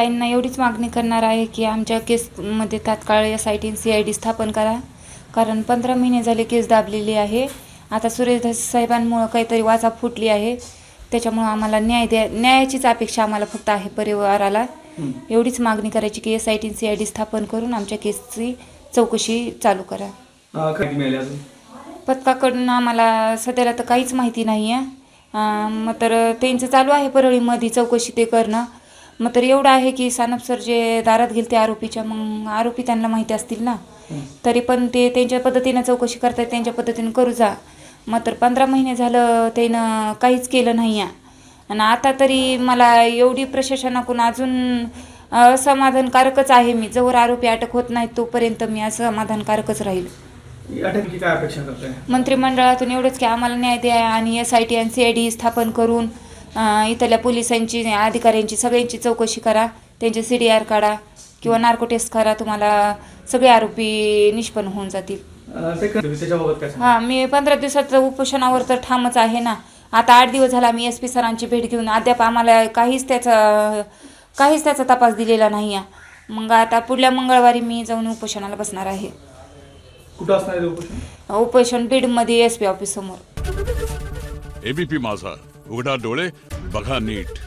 ताईंना एवढीच मागणी करणार आहे की आमच्या केसमध्ये तात्काळ S I T C I D स्थापन करा. कारण पंधरा महिने झाले केस दाबलेली आहे. आता सुरेश साहेबांमुळं काहीतरी वाचा फुटली आहे. त्याच्यामुळं आम्हाला न्याय द्या न्यायाचीच अपेक्षा आम्हाला फक्त आहे परिवाराला. एवढीच मागणी करायची की S I T C I D स्थापन करून आमच्या केसची चौकशी चालू करा. पथकाकडून आम्हाला सध्याला तर काहीच माहिती नाही आहे मग तर त्यांचं चालू आहे परळीमध्ये चौकशी ते करणं. मग तर एवढं आहे की सानप सर जे दारात गेले ते आरोपीच्या मग आरोपी त्यांना माहिती असतील ना? तरी पण ते त्यांच्या पद्धतीनं चौकशी करतात त्यांच्या पद्धतीनं करू जा. मग तर पंधरा महिने झालं त्यानं काहीच केलं नाही आणि आता तरी मला एवढी प्रशासनाकडून अजून असमाधानकारकच आहे मी. जवळ आरोपी अटक होत नाही तोपर्यंत मी असमाधानकारकच राहील. मंत्रिमंडळातून एवढंच की आम्हाला न्याय द्या आणि एस आय टी आणि सी आय डी स्थापन करून इथल्या पोलिसांची अधिकाऱ्यांची सगळ्यांची चौकशी करा त्यांचे सी डी आर काढा किंवा नार्को टेस्ट करा तुम्हाला सगळे आरोपी निष्पन्न होऊन जातील. हां मी पंधरा दिवसाचं उपोषणावर तर ठामच आहे ना. आता आठ दिवस झाला मी एस पी सरांची भेट घेऊन अद्याप आम्हाला काहीच त्याचा काहीच त्याचा तपास दिलेला नाही आहे. मग आता पुढल्या मंगळवारी मी जाऊन उपोषणाला बसणार आहे. कुठं असणार आहे ते उपोषण? उपोषण बीडमध्ये एस पी ऑफिस समोर. एबीपी माझा. उघडा डोळे बघा नीट.